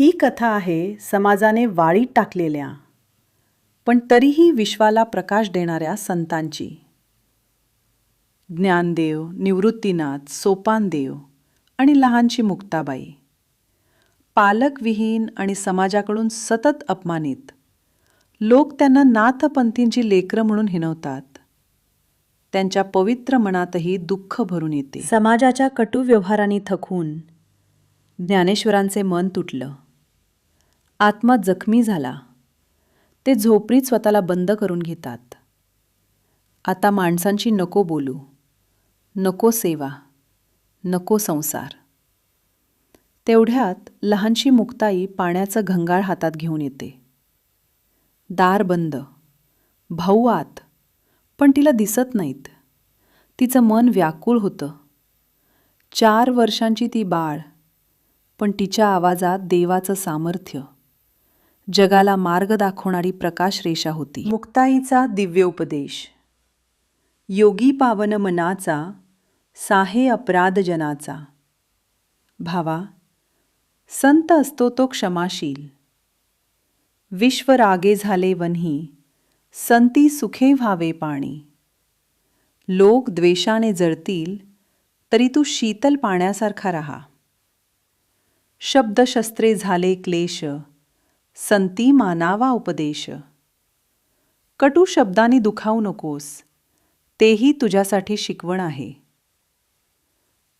ही कथा आहे समाजाने वाळीत टाकलेल्या पण तरीही विश्वाला प्रकाश देणाऱ्या संतांची. ज्ञानदेव निवृत्तीनाथ सोपानदेव आणि लहानशी मुक्ताबाई. पालकविहीन आणि समाजाकडून सतत अपमानित. लोक त्यांना नाथपंथींची लेकरं म्हणून हिनवतात त्यांच्या पवित्र मनातही दुःख भरून येते. समाजाच्या कटू व्यवहारांनी थकून ज्ञानेश्वरांचे मन तुटलं. आत्मा जखमी झाला. ते झोपडीत स्वतःला बंद करून घेतात. आता माणसांशी नको बोलू. नको सेवा. नको संसार. तेवढ्यात लहानशी मुक्ताई पाण्याचं घंगाळ हातात घेऊन येते. दार बंद. भाऊ आत. पण तिला दिसत नाहीत. तिचं मन व्याकुळ होतं. चार वर्षांची ती बाळ. पण तिच्या आवाजात देवाचं सामर्थ्य. जगाला मार्ग दाखवणारी प्रकाश रेषा होती. मुक्ताईचा दिव्य उपदेश योगी पावन मनाचा साहे अपराध जनाचा. भावा संत असतो तो क्षमाशील. विश्व रागे झाले वन्ही संती सुखे व्हावे पाणी. लोक द्वेषाने जळतील तरी तू शीतल पाण्यासारखा राहा. शब्दशस्त्रे झाले क्लेश संती मानावा उपदेश. कटू शब्दांनी दुखावू नकोस तेही तुझ्यासाठी शिकवण आहे.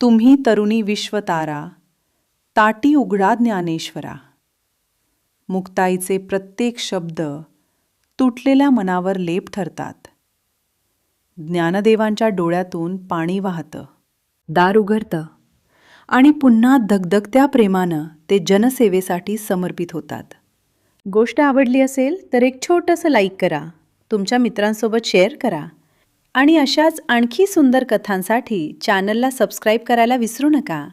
तुम्ही तरुणी विश्वतारा ताटी उघडा ज्ञानेश्वरा. मुक्ताईचे प्रत्येक शब्द तुटलेल्या मनावर लेप ठरतात. ज्ञानदेवांच्या डोळ्यातून पाणी वाहतं. दार उघडतं आणि पुन्हा धगधगत्या प्रेमानं ते जनसेवेसाठी समर्पित होतात. गोष्ट आवडली असेल तर एक छोटंसं लाईक करा. तुमच्या मित्रांसोबत शेअर करा. आणि अशाच आणखी सुंदर कथांसाठी चॅनलला सबस्क्राईब करायला विसरू नका.